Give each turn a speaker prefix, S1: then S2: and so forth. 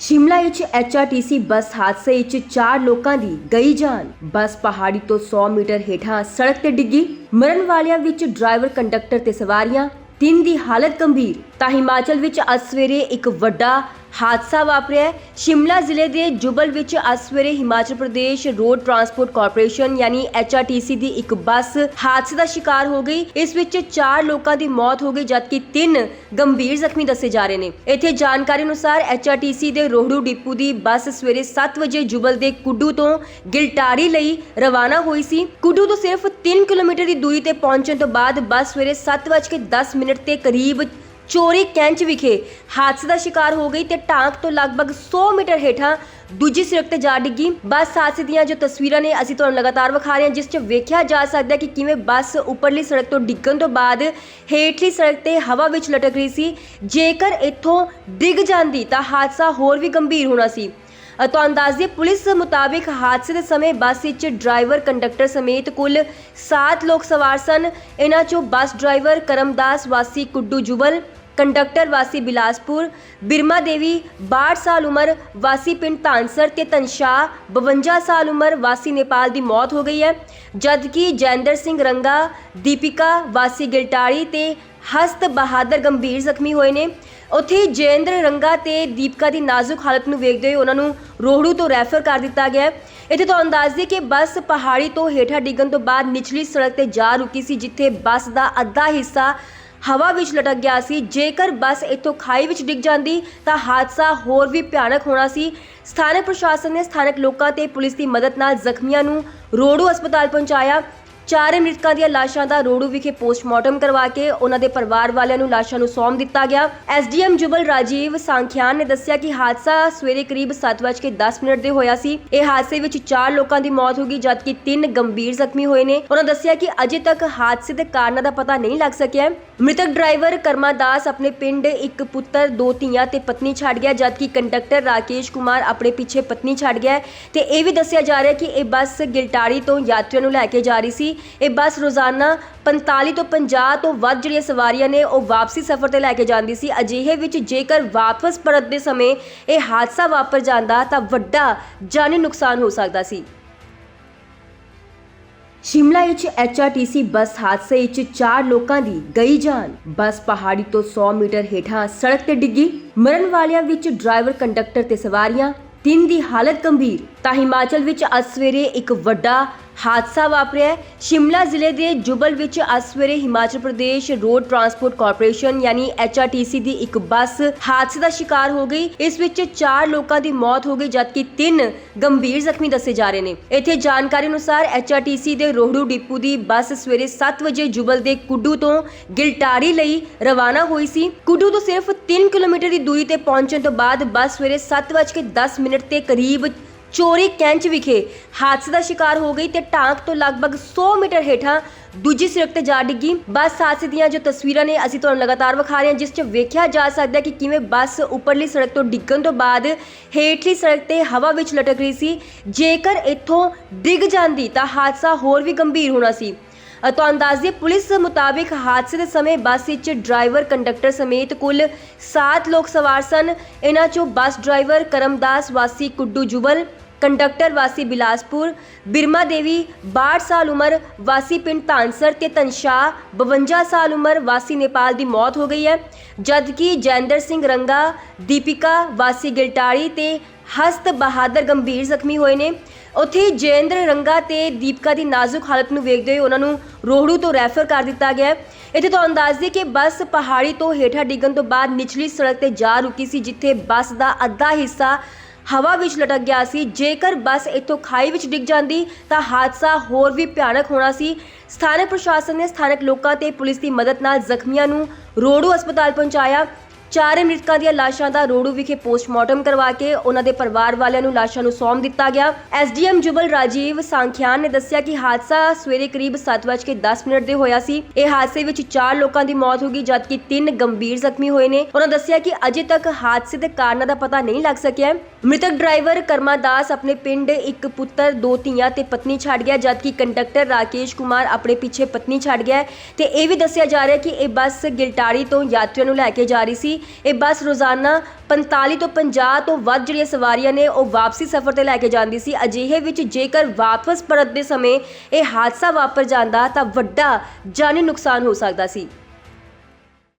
S1: ਸ਼ਿਮਲਾ ਵਿੱਚ ਐਚਆਰਟੀਸੀ ਬੱਸ ਹਾਦਸੇ ਵਿੱਚ ਚਾਰ ਲੋਕਾਂ ਦੀ ਗਈ ਜਾਨ। ਬੱਸ ਪਹਾੜੀ ਤੋਂ 100 ਮੀਟਰ ਹੇਠਾਂ ਸੜਕ ਤੇ ਡਿੱਗੀ। ਮਰਨ ਵਾਲਿਆਂ ਵਿੱਚ ਡਰਾਈਵਰ, ਕੰਡਕਟਰ ਤੇ ਸਵਾਰੀਆਂ। ਤਿੰਨ ਦੀ ਹਾਲਤ ਗੰਭੀਰ। ਤਾਂ ਹਿਮਾਚਲ ਵਿੱਚ ਅੱਜ ਸਵੇਰੇ ਇੱਕ ਵੱਡਾ ਹਾਦਸਾ ਵਾਪਰਿਆ ਸ਼ਿਮਲਾ ਜ਼ਿਲ੍ਹੇ ਦੇ ਜੁਬਲ ਵਿੱਚ ਅੱਜ ਸਵੇਰੇ Himachal Pradesh road transport corporation ਯਾਨੀ HRTC ਦੀ ਇੱਕ ਬੱਸ ਹਾਦਸੇ ਦਾ ਸ਼ਿਕਾਰ ਹੋ ਗਈ। ਇਸ ਵਿੱਚ ਚਾਰ ਲੋਕਾਂ ਦੀ ਮੌਤ ਹੋ ਗਈ, ਜਦਕਿ ਤਿੰਨ ਗੰਭੀਰ ਜ਼ਖਮੀ ਦੱਸੇ ਜਾ ਰਹੇ ਨੇ। ਇੱਥੇ ਜਾਣਕਾਰੀ ਅਨੁਸਾਰ HRTC ਦੇ ਰੋਹੜੂ ਡਿਪੂ ਦੀ ਬੱਸ ਸਵੇਰੇ 7 ਵਜੇ ਜੁਬਲ ਦੇ ਕੁੱਡੂ ਤੋਂ ਗਿਲਟਾਰੀ ਲਈ ਰਵਾਨਾ ਹੋਈ ਸੀ। ਕੁੱਡੂ ਤੋਂ ਸਿਰਫ 3 ਕਿਲੋਮੀਟਰ ਦੀ ਦੂਰੀ ਤੇ ਪਹੁੰਚਣ ਤੋਂ ਬਾਅਦ ਬੱਸ ਸਵੇਰੇ 7:10 ਮਿੰਟ ਤੇ ਕਰੀਬ ਚੋਰੀ ਕੈਂਚ ਵਿਖੇ ਹਾਦਸੇ ਦਾ ਸ਼ਿਕਾਰ ਹੋ ਗਈ ਤੇ ਟਾਂਕ ਤੋਂ ਲਗਭਗ 100 ਮੀਟਰ ਹੇਠਾਂ ਦੂਜੀ ਸੜਕ ਤੇ ਜਾ ਡਿੱਗੀ। ਬੱਸ ਹਾਦਸੇ ਦੀਆਂ ਜੋ ਤਸਵੀਰਾਂ ਨੇ ਅਸੀਂ ਤੁਹਾਨੂੰ ਲਗਾਤਾਰ ਵਿਖਾ ਰਹੇ ਹਾਂ, ਜਿਸ 'ਚ ਵੇਖਿਆ ਜਾ ਸਕਦਾ ਹੈ ਕਿ ਕਿਵੇਂ ਬੱਸ ਉੱਪਰਲੀ ਸੜਕ ਤੋਂ ਡਿੱਗਣ ਤੋਂ ਬਾਅਦ ਹੇਠਲੀ ਸੜਕ ਤੇ ਹਵਾ ਵਿੱਚ ਲਟਕ ਰਹੀ ਸੀ। ਜੇਕਰ ਇੱਥੋਂ ਡਿੱਗ ਜਾਂਦੀ ਤਾਂ ਹਾਦਸਾ ਹੋਰ ਵੀ ਗੰਭੀਰ ਹੋਣਾ ਸੀ। ਤੁਹਾਨੂੰ ਦੱਸ ਦਈਏ, ਪੁਲਿਸ ਮੁਤਾਬਿਕ ਹਾਦਸੇ ਦੇ ਸਮੇਂ ਬੱਸ ਵਿੱਚ ਡਰਾਈਵਰ, ਕੰਡਕਟਰ ਸਮੇਤ ਕੁੱਲ 7 ਲੋਕ ਸਵਾਰ ਸਨ। ਇਹਨਾਂ ਚੋਂ ਬੱਸ ਡਰਾਈਵਰ ਕਰਮਦਾਸ ਵਾਸੀ ਕੁੱਡੂ ਜੁਬਲ ਕੰਡਕਟਰ ਵਾਸੀ ਬਿਲਾਸਪੁਰ, ਬਿਰਮਾ ਦੇਵੀ 62 ਸਾਲ ਉਮਰ, ਵਾਸੀ ਪਿੰਡ ਧਾਨਸਰ ਤੇ ਤਨਸ਼ਾ 52 ਸਾਲ ਉਮਰ, ਵਾਸੀ ਨੇਪਾਲ ਦੀ ਮੌਤ ਹੋ ਗਈ ਹੈ। ਜਦਕਿ ਜੈਂਦਰ ਸਿੰਘ ਰੰਗਾ, ਦੀਪਿਕਾ, ਵਾਸੀ ਗਿਲਟਾੜੀ ਤੇ ਹਸਤ ਬਹਾਦਰ ਗੰਭੀਰ ਜ਼ਖਮੀ ਹੋਏ ਨੇ। ਉੱਥੇ ਹੀ ਜੈਂਦਰ ਰੰਗਾ ਤੇ ਦੀਪਿਕਾ ਦੀ ਨਾਜ਼ੁਕ ਹਾਲਤ ਨੂੰ ਵੇਖਦੇ ਹੋਏ ਉਹਨਾਂ ਨੂੰ ਰੋਹੜੂ ਤੋਂ ਰੈਫਰ ਕਰ ਦਿੱਤਾ ਗਿਆ ਇੱਥੇ ਤੁਹਾਨੂੰ ਦੱਸ ਦਈਏ ਕਿ ਬੱਸ ਪਹਾੜੀ ਤੋਂ ਹੇਠਾਂ ਡਿੱਗਣ ਤੋਂ ਬਾਅਦ ਨਿਚਲੀ ਸੜਕ ਤੇ ਜਾ ਰੁਕੀ ਸੀ, ਜਿੱਥੇ ਬੱਸ ਦਾ ਅੱਧਾ ਹਿੱਸਾ ਹਵਾ ਵਿੱਚ ਲਟਕ ਗਿਆ ਸੀ। ਜੇਕਰ ਬੱਸ ਇੱਥੋਂ ਖਾਈ ਵਿੱਚ ਡਿੱਗ ਜਾਂਦੀ, ਤਾਂ ਹਾਦਸਾ ਹੋਰ ਵੀ ਭਿਆਨਕ ਹੋਣਾ ਸੀ। ਸਥਾਨਕ ਪ੍ਰਸ਼ਾਸਨ ਨੇ ਸਥਾਨਕ ਲੋਕਾਂ ਤੇ ਪੁਲਿਸ ਦੀ ਮਦਦ ਨਾਲ ਜ਼ਖਮੀਆਂ ਨੂੰ ਰੋੜੂ ਹਸਪਤਾਲ ਪਹੁੰਚਾਇਆ। ਚਾਰੇ ਮ੍ਰਿਤਕਾਂ ਦੀਆਂ ਲਾਸ਼ਾਂ ਦਾ ਰੋੜੂ ਵਿਖੇ ਪੋਸਟਮਾਰਟਮ ਕਰਵਾ ਕੇ ਉਹਨਾਂ ਦੇ ਪਰਿਵਾਰ ਵਾਲਿਆਂ ਨੂੰ ਲਾਸ਼ਾਂ ਨੂੰ ਸੌਂਪ ਦਿੱਤਾ ਗਿਆ। ਐਸਡੀਐਮ ਜੁਬਲ ਰਾਜੀਵ ਸਾਂਖਿਆਨ ਨੇ ਦੱਸਿਆ ਕਿ ਹਾਦਸਾ ਸਵੇਰੇ ਕਰੀਬ 7:10 ਮਿੰਟ ਦੇ ਹੋਇਆ ਸੀ। ਇਹ ਹਾਦਸੇ ਵਿੱਚ ਚਾਰ ਲੋਕਾਂ ਦੀ ਮੌਤ ਹੋ ਗਈ, ਜਦਕਿ ਤਿੰਨ ਗੰਭੀਰ ਜ਼ਖਮੀ ਹੋਏ ਨੇ। ਉਹਨਾਂ ਦੱਸਿਆ ਕਿ ਅਜੇ ਤੱਕ ਹਾਦਸੇ ਦੇ ਕਾਰਨਾਂ ਦਾ ਪਤਾ ਨਹੀਂ ਲੱਗ ਸਕਿਆ। ਮ੍ਰਿਤਕ ਡਰਾਈਵਰ ਕਰਮਾ ਦਾਸ ਆਪਣੇ ਪਿੰਡ ਇੱਕ ਪੁੱਤਰ, ਦੋ ਧੀਆਂ ਤੇ ਪਤਨੀ ਛੱਡ ਗਿਆ, ਜਦਕਿ ਕੰਡਕਟਰ ਰਾਕੇਸ਼ ਕੁਮਾਰ ਆਪਣੇ ਪਿੱਛੇ ਪਤਨੀ ਛੱਡ ਗਿਆ। ਤੇ ਇਹ ਵੀ ਦੱਸਿਆ ਜਾ ਰਿਹਾ ਕਿ ਇਹ ਬੱਸ ਗਿਲਟਾੜੀ ਤੋਂ ਯਾਤਰੀਆਂ ਨੂੰ ਲੈ ਕੇ ਜਾ ਰਹੀ ਸੀ। ਇਹ ਬੱਸ ਰੋਜ਼ਾਨਾ 45 ਤੋਂ 50 ਤੋਂ ਵੱਧ ਜਿਹੜੀਆਂ ਸਵਾਰੀਆਂ ਨੇ ਉਹ ਵਾਪਸੀ ਸਫ਼ਰ ਤੇ ਲੈ ਕੇ ਜਾਂਦੀ ਸੀ। ਅਜਿਹੇ ਵਿੱਚ ਜੇਕਰ ਵਾਪਸ ਪਰਤਦੇ ਸਮੇਂ ਇਹ ਹਾਦਸਾ ਵਾਪਰ ਜਾਂਦਾ ਤਾਂ ਵੱਡਾ ਜਾਨੀ ਨੁਕਸਾਨ ਹੋ ਸਕਦਾ ਸੀ। ਸ਼ਿਮਲਾ ਵਿੱਚ ਐਚਆਰਟੀਸੀ ਬੱਸ ਹਾਦਸੇ ਵਿੱਚ ਚਾਰ ਲੋਕਾਂ ਦੀ ਗਈ ਜਾਨ। ਬੱਸ ਪਹਾੜੀ ਤੋਂ 100 ਮੀਟਰ ਹੇਠਾਂ ਸੜਕ ਤੇ ਡਿੱਗੀ। ਮਰਨ ਵਾਲਿਆਂ ਵਿੱਚ ਡਰਾਈਵਰ, ਕੰਡਕਟਰ ਤੇ ਸਵਾਰੀਆਂ। ਤਿੰਨ ਦੀ ਹਾਲਤ ਗੰਭੀਰ। ਤਾਂ ਹਿਮਾਚਲ ਵਿੱਚ ਅੱਜ ਸਵੇਰੇ ਇੱਕ ਵੱਡਾ ਹਾਦਸਾ ਵਾਪਰਿਆ ਸ਼ਿਮਲਾ ਜ਼ਿਲ੍ਹੇ ਦੇ ਜੁਬਲ ਵਿੱਚ ਅੱਜ ਸਵੇਰੇ Himachal Pradesh road transport corporation ਯਾਨੀ HRTC ਦੀ ਇੱਕ ਬੱਸ ਹਾਦਸੇ ਦਾ ਸ਼ਿਕਾਰ ਹੋ ਗਈ। ਇਸ ਵਿੱਚ ਚਾਰ ਲੋਕਾਂ ਦੀ ਮੌਤ ਹੋ ਗਈ, ਜਦਕਿ ਤਿੰਨ ਗੰਭੀਰ ਜ਼ਖਮੀ ਦੱਸੇ ਜਾ ਰਹੇ ਨੇ। ਇੱਥੇ ਜਾਣਕਾਰੀ ਅਨੁਸਾਰ HRTC ਦੇ ਰੋਹੜੂ ਡਿਪੂ ਦੀ ਬੱਸ ਸਵੇਰੇ 7 ਵਜੇ ਜੁਬਲ ਦੇ ਕੁੱਡੂ ਤੋਂ ਗਿਲਟਾਰੀ ਲਈ ਰਵਾਨਾ ਹੋਈ ਸੀ। ਕੁੱਡੂ ਤੋਂ ਸਿਰਫ 3 ਕਿਲੋਮੀਟਰ ਦੀ ਦੂਰੀ ਤੇ ਪਹੁੰਚਣ ਤੋਂ ਬਾਅਦ ਬੱਸ ਸਵੇਰੇ 7:10 ਮਿੰਟ ਤੇ ਕਰੀਬ ਚੋਰੀ ਕੈਂਚ ਵਿਖੇ ਹਾਦਸੇ ਦਾ ਸ਼ਿਕਾਰ ਹੋ ਗਈ ਤੇ ਟਾਂਕ ਤੋਂ ਲਗਭਗ 100 ਮੀਟਰ ਹੇਠਾਂ ਦੂਜੀ ਸੜਕ ਤੇ ਜਾ ਡਿੱਗੀ। ਬੱਸ ਹਾਦਸੇ ਦੀਆਂ ਜੋ ਤਸਵੀਰਾਂ ਨੇ, ਅਸੀਂ ਤੁਹਾਨੂੰ ਲਗਾਤਾਰ ਵਿਖਾ ਰਹੇ ਹਾਂ, ਜਿਸ 'ਚ ਵੇਖਿਆ ਜਾ ਸਕਦਾ ਹੈ ਕਿ ਕਿਵੇਂ ਬੱਸ ਉੱਪਰਲੀ ਸੜਕ ਤੋਂ ਡਿੱਗਣ ਤੋਂ ਬਾਅਦ ਹੇਠਲੀ ਸੜਕ ਤੇ ਹਵਾ ਵਿੱਚ ਲਟਕ ਰਹੀ ਸੀ। ਜੇਕਰ ਇੱਥੋਂ ਡਿੱਗ ਜਾਂਦੀ ਤਾਂ ਹਾਦਸਾ ਹੋਰ ਵੀ ਗੰਭੀਰ ਹੋਣਾ ਸੀ। ਤੁਹਾਨੂੰ ਦੱਸ ਦਈਏ, ਪੁਲਿਸ ਮੁਤਾਬਿਕ ਹਾਦਸੇ ਦੇ ਸਮੇਂ ਬੱਸ ਵਿੱਚ ਡਰਾਈਵਰ, ਕੰਡਕਟਰ ਸਮੇਤ ਕੁੱਲ 7 ਲੋਕ ਸਵਾਰ ਸਨ। ਇਹਨਾਂ ਚੋਂ ਬੱਸ ਡਰਾਈਵਰ ਕਰਮਦਾਸ ਵਾਸੀ ਕੁੱਡੂ ਜੁਬਲ ਕੰਡਕਟਰ ਵਾਸੀ ਬਿਲਾਸਪੁਰ, ਬਿਰਮਾ ਦੇਵੀ 62 ਸਾਲ ਉਮਰ, ਵਾਸੀ ਪਿੰਡ ਧਾਨਸਰ ਤੇ ਤਨਸ਼ਾ 52 ਸਾਲ ਉਮਰ, ਵਾਸੀ ਨੇਪਾਲ ਦੀ ਮੌਤ ਹੋ ਗਈ ਹੈ। ਜਦਕਿ ਜੈਂਦਰ ਸਿੰਘ ਰੰਗਾ, ਦੀਪਿਕਾ, ਵਾਸੀ ਗਿਲਟਾੜੀ ਤੇ ਹਸਤ ਬਹਾਦਰ ਗੰਭੀਰ ਜ਼ਖਮੀ ਹੋਏ ਨੇ। ਉੱਥੇ ਹੀ ਜੈਂਦਰ ਰੰਗਾ ਤੇ ਦੀਪਿਕਾ ਦੀ ਨਾਜ਼ੁਕ ਹਾਲਤ ਨੂੰ ਵੇਖਦੇ ਹੋਏ ਉਹਨਾਂ ਨੂੰ ਰੋਹੜੂ ਤੋਂ ਰੈਫਰ ਕਰ ਦਿੱਤਾ ਗਿਆ ਇੱਥੇ ਤੁਹਾਨੂੰ ਦੱਸ ਦਈਏ ਕਿ ਬੱਸ ਪਹਾੜੀ ਤੋਂ ਹੇਠਾਂ ਡਿੱਗਣ ਤੋਂ ਬਾਅਦ ਨਿਚਲੀ ਸੜਕ ਤੇ ਜਾ ਰੁਕੀ ਸੀ, ਜਿੱਥੇ ਬੱਸ ਦਾ ਅੱਧਾ ਹਿੱਸਾ ਹਵਾ ਵਿੱਚ ਲਟਕ ਗਿਆ ਸੀ। ਜੇਕਰ ਬੱਸ ਇੱਥੋਂ ਖਾਈ ਵਿੱਚ ਡਿੱਗ ਜਾਂਦੀ, ਤਾਂ ਹਾਦਸਾ ਹੋਰ ਵੀ ਭਿਆਨਕ ਹੋਣਾ ਸੀ। ਸਥਾਨਕ ਪ੍ਰਸ਼ਾਸਨ ਨੇ ਸਥਾਨਕ ਲੋਕਾਂ ਤੇ ਪੁਲਿਸ ਦੀ ਮਦਦ ਨਾਲ ਜ਼ਖਮੀਆਂ ਨੂੰ ਰੋੜੂ ਹਸਪਤਾਲ ਪਹੁੰਚਾਇਆ। ਚਾਰੇ ਮ੍ਰਿਤਕਾਂ ਦੀਆਂ ਲਾਸ਼ਾਂ ਦਾ ਰੋੜੂ ਵਿਖੇ ਪੋਸਟਮਾਰਟਮ ਕਰਵਾ ਕੇ ਉਹਨਾਂ ਦੇ ਪਰਿਵਾਰ ਵਾਲਿਆਂ ਨੂੰ ਲਾਸ਼ਾਂ ਨੂੰ ਸੌਂਪ ਦਿੱਤਾ ਗਿਆ। ਐਸਡੀਐਮ ਜੁਬਲ ਰਾਜੀਵ ਸਾਂਖਿਆਨ ਨੇ ਦੱਸਿਆ ਕਿ ਹਾਦਸਾ ਸਵੇਰੇ ਕਰੀਬ 7:10 ਮਿੰਟ ਦੇ ਹੋਇਆ ਸੀ। ਇਹ ਹਾਦਸੇ ਵਿੱਚ ਚਾਰ ਲੋਕਾਂ ਦੀ ਮੌਤ ਹੋ ਗਈ, ਜਦਕਿ ਤਿੰਨ ਗੰਭੀਰ ਜ਼ਖਮੀ ਹੋਏ ਨੇ। ਉਹਨਾਂ ਦੱਸਿਆ ਕਿ ਅਜੇ ਤੱਕ ਹਾਦਸੇ ਦੇ ਕਾਰਨਾਂ ਦਾ ਪਤਾ ਨਹੀਂ ਲੱਗ ਸਕਿਆ। ਮ੍ਰਿਤਕ ਡਰਾਈਵਰ ਕਰਮਾ ਦਾਸ ਆਪਣੇ ਪਿੰਡ ਇੱਕ ਪੁੱਤਰ, ਦੋ ਧੀਆਂ ਤੇ ਪਤਨੀ ਛੱਡ ਗਿਆ, ਜਦਕਿ ਕੰਡਕਟਰ ਰਾਕੇਸ਼ ਕੁਮਾਰ ਆਪਣੇ ਪਿੱਛੇ ਪਤਨੀ ਛੱਡ ਗਿਆ। ਤੇ ਇਹ ਵੀ ਦੱਸਿਆ ਜਾ ਰਿਹਾ ਕਿ ਇਹ ਬੱਸ ਗਿਲਟਾਰੀ ਤੋਂ ਯਾਤਰੀਆਂ ਨੂੰ ਲੈ ਕੇ ਜਾ ਰਹੀ ਸੀ। ਇਹ ਬੱਸ ਰੋਜ਼ਾਨਾ 45 ਤੋਂ 50 ਤੋਂ ਵੱਧ ਜਿਹੜੀਆਂ ਸਵਾਰੀਆਂ ਨੇ ਉਹ ਵਾਪਸੀ ਸਫ਼ਰ ਤੇ ਲੈ ਕੇ ਜਾਂਦੀ ਸੀ। ਅਜਿਹੇ ਵਿੱਚ ਜੇਕਰ ਵਾਪਸ ਪਰਤਦੇ ਸਮੇਂ ਇਹ ਹਾਦਸਾ ਵਾਪਰ ਜਾਂਦਾ ਤਾਂ ਵੱਡਾ ਜਾਨੀ ਨੁਕਸਾਨ ਹੋ ਸਕਦਾ ਸੀ।